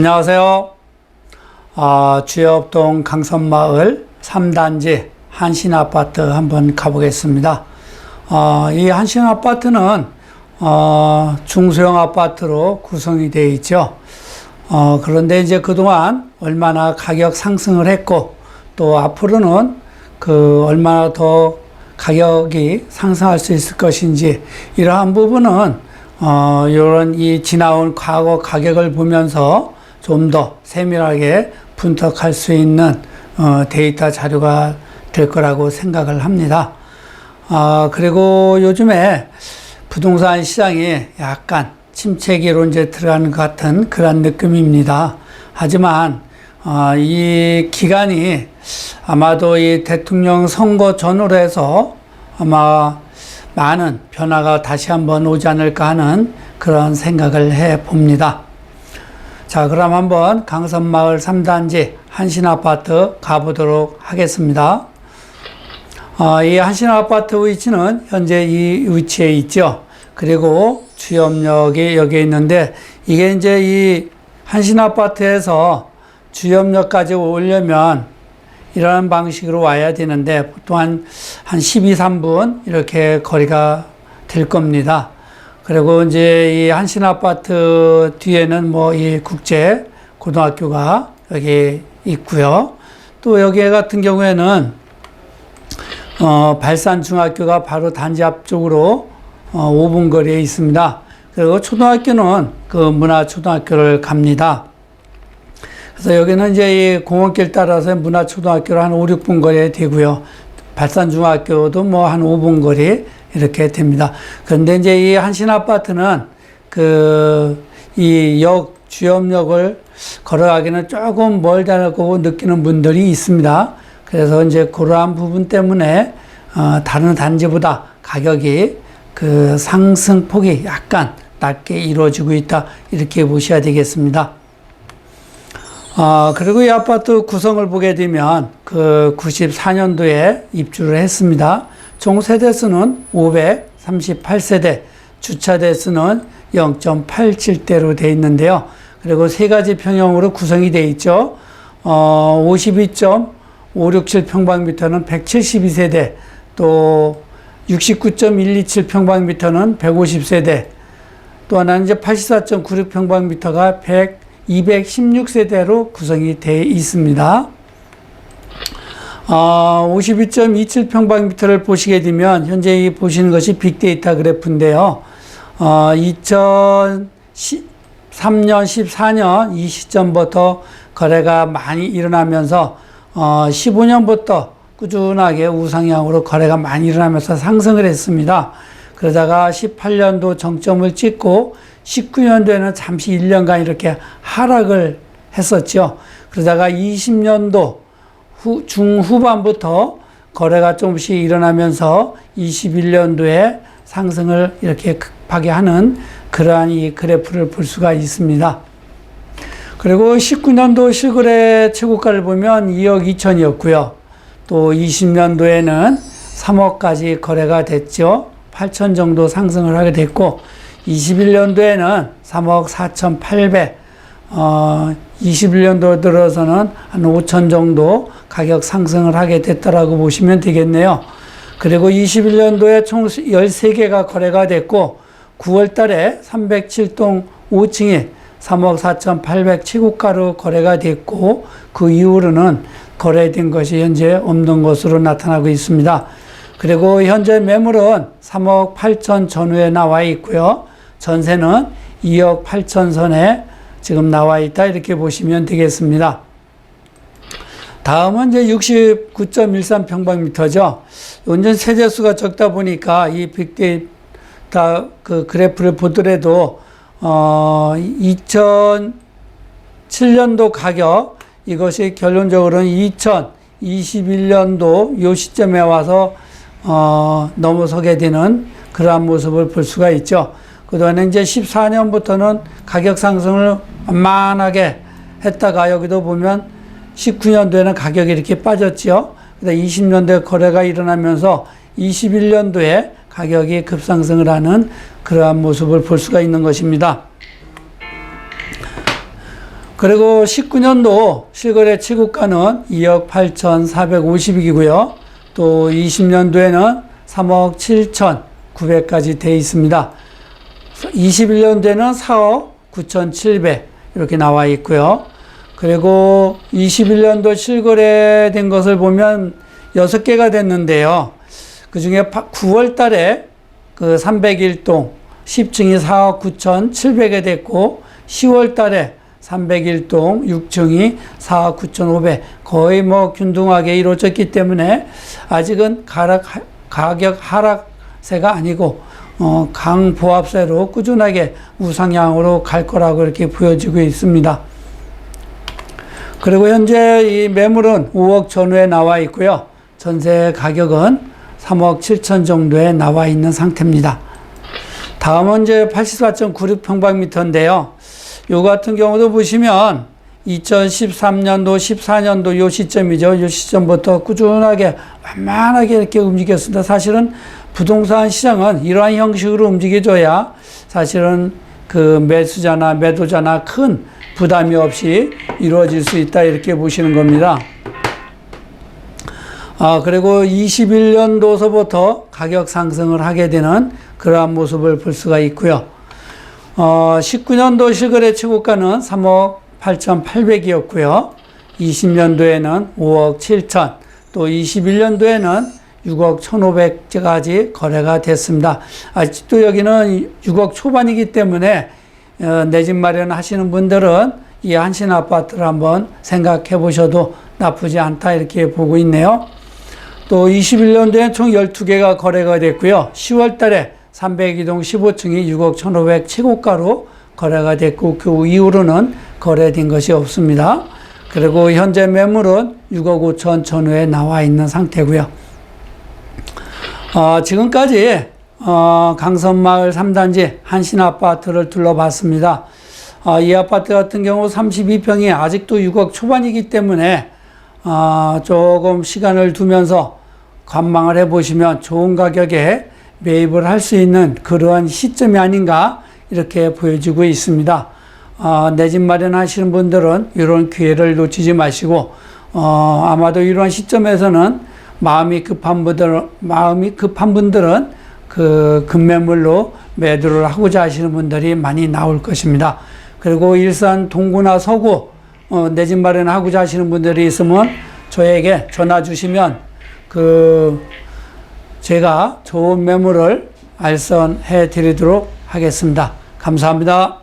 안녕하세요. 아, 주엽동 강선마을 3단지 한신아파트 한번 가보겠습니다. 어, 이 한신아파트는 어, 중소형 아파트로 구성이 되어 있죠. 어, 그런데 이제 그동안 얼마나 가격 상승을 했고 또 앞으로는 그 얼마나 더 가격이 상승할 수 있을 것인지 이러한 부분은 어, 이런 이 지나온 과거 가격을 보면서 좀 더 세밀하게 분석할 수 있는 어, 데이터 자료가 될 거라고 생각을 합니다. 아, 그리고 요즘에 부동산 시장이 약간 침체기로 이제 들어가는 것 같은 그런 느낌입니다. 하지만 어, 이 기간이 아마도 이 대통령 선거 전후로 해서 아마 많은 변화가 다시 한번 오지 않을까 하는 그런 생각을 해 봅니다. 자, 그럼 한번 강선마을 3단지 한신아파트 가보도록 하겠습니다. 어, 이 한신아파트 위치는 현재 이 위치에 있죠. 그리고 주염역이 여기 있는데 이게 이제 이 한신아파트에서 주염역까지 오려면 이런 방식으로 와야 되는데 보통 한, 한 12, 3분 이렇게 거리가 될 겁니다. 그리고 이제 이 한신 아파트 뒤에는 뭐 이 국제 고등학교가 여기 있고요. 또 여기 같은 경우에는 어, 발산 중학교가 바로 단지 앞쪽으로 어, 5분 거리에 있습니다. 그리고 초등학교는 그 문화 초등학교를 갑니다. 그래서 여기는 이제 이 공원길 따라서 문화 초등학교를 한 5, 6분 거리에 되고요. 발산 중학교도 뭐 한 5분 거리 이렇게 됩니다. 그런데 이제 이 한신 아파트는 그 이 역 주염역을 걸어가기는 조금 멀다고 느끼는 분들이 있습니다. 그래서 이제 그러한 부분 때문에 어, 다른 단지보다 가격이 그 상승폭이 약간 낮게 이루어지고 있다 이렇게 보셔야 되겠습니다. 어, 그리고 이 아파트 구성을 보게 되면 그 94년도에 입주를 했습니다. 총 세대수는 538세대, 주차 대수는 0.87대로 되어 있는데요. 그리고 세 가지 평형으로 구성이 되어 있죠. 어, 52.567 평방미터는 172세대, 또 69.127 평방미터는 150세대, 또 하나는 이제 84.96 평방미터가 100, 216세대로 구성이 되어 있습니다. 어, 52.27평방미터를 보시게 되면 현재 보시는 것이 빅데이터 그래프인데요. 어, 2003년, 14년 이 시점부터 거래가 많이 일어나면서 어, 15년부터 꾸준하게 우상향으로 거래가 많이 일어나면서 상승을 했습니다. 그러다가 18년도 정점을 찍고 19년도에는 잠시 1년간 이렇게 하락을 했었죠. 그러다가 20년도 후, 중후반부터 거래가 조금씩 일어나면서 21년도에 상승을 이렇게 급하게 하는 그러한 이 그래프를 볼 수가 있습니다. 그리고 19년도 실거래 최고가를 보면 2억 2천이었고요. 또 20년도에는 3억까지 거래가 됐죠. 8천 정도 상승을 하게 됐고 21년도에는 3억 4,800, 어, 21년도 들어서는 한 5천 정도 가격 상승을 하게 됐다라고 보시면 되겠네요. 그리고 21년도에 총 13개가 거래가 됐고 9월 달에 307동 5층이 3억 4,800 최고가로 거래가 됐고 그 이후로는 거래된 것이 현재 없는 것으로 나타나고 있습니다. 그리고 현재 매물은 3억 8천 전후에 나와 있고요. 전세는 2억 8천 선에 지금 나와 있다 이렇게 보시면 되겠습니다. 다음은 이제 69.13 평방미터죠. 완전 세대수가 적다 보니까 이 빅데이터 그 그래프를 보더라도 어 2007년도 가격 이것이 결론적으로는 2021년도 요 시점에 와서 어 넘어서게 되는 그러한 모습을 볼 수가 있죠. 그동안에 이제 14년부터는 가격 상승을 만만하게 했다가 여기도 보면 19년도에는 가격이 이렇게 빠졌죠. 그다 20년도에 거래가 일어나면서 21년도에 가격이 급상승을 하는 그러한 모습을 볼 수가 있는 것입니다. 그리고 19년도 실거래 취급가는 2억 8,450이고요. 또 20년도에는 3억 7,900까지 돼 있습니다. 21년도에는 4억 9,700 이렇게 나와 있고요. 그리고 21년도 실거래된 것을 보면 6개가 됐는데요. 그 중에 9월 달에 그 301동 10층이 4억 9,700에 됐고 10월 달에 301동 6층이 4억 9,500 거의 뭐 균등하게 이루어졌기 때문에 아직은 가락, 가격 하락세가 아니고 어, 강보합세로 꾸준하게 우상향으로 갈 거라고 이렇게 보여지고 있습니다. 그리고 현재 이 매물은 5억 전후에 나와 있고요. 전세 가격은 3억 7천 정도에 나와 있는 상태입니다. 다음은 이제 84.96평방미터인데요. 요 같은 경우도 보시면 2013년도, 14년도 요 시점이죠. 요 시점부터 꾸준하게 완만하게 이렇게 움직였습니다. 사실은 부동산 시장은 이러한 형식으로 움직여줘야 사실은 그 매수자나 매도자나 큰 부담이 없이 이루어질 수 있다 이렇게 보시는 겁니다. 아, 그리고 21년도서부터 가격 상승을 하게 되는 그러한 모습을 볼 수가 있고요. 어, 19년도 실거래 최고가는 3억 8,800이었고요. 20년도에는 5억 7천, 또 21년도에는 6억 1,500까지 거래가 됐습니다. 아직도 여기는 6억 초반이기 때문에 어, 내 집 마련하시는 분들은 이 한신 아파트를 한번 생각해 보셔도 나쁘지 않다 이렇게 보고 있네요. 또 21년도에 총 12개가 거래가 됐고요. 10월 달에 302동 15층이 6억 1,500 최고가로 거래가 됐고 그 이후로는 거래된 것이 없습니다. 그리고 현재 매물은 6억 5천 전후에 나와 있는 상태고요. 어, 지금까지 어, 강선마을 3단지 한신 아파트를 둘러봤습니다. 어, 이 아파트 같은 경우 32평이 아직도 6억 초반이기 때문에 어, 조금 시간을 두면서 관망을 해보시면 좋은 가격에 매입을 할 수 있는 그러한 시점이 아닌가 이렇게 보여지고 있습니다. 어, 내집 마련하시는 분들은 이런 기회를 놓치지 마시고 어, 아마도 이러한 시점에서는 마음이 급한 분들 마음이 급한 분들은 그 급매물로 매도를 하고자 하시는 분들이 많이 나올 것입니다. 그리고 일산 동구나 서구 어, 내 집 마련하고자 하시는 분들이 있으면 저에게 전화 주시면 그 제가 좋은 매물을 알선해 드리도록 하겠습니다. 감사합니다.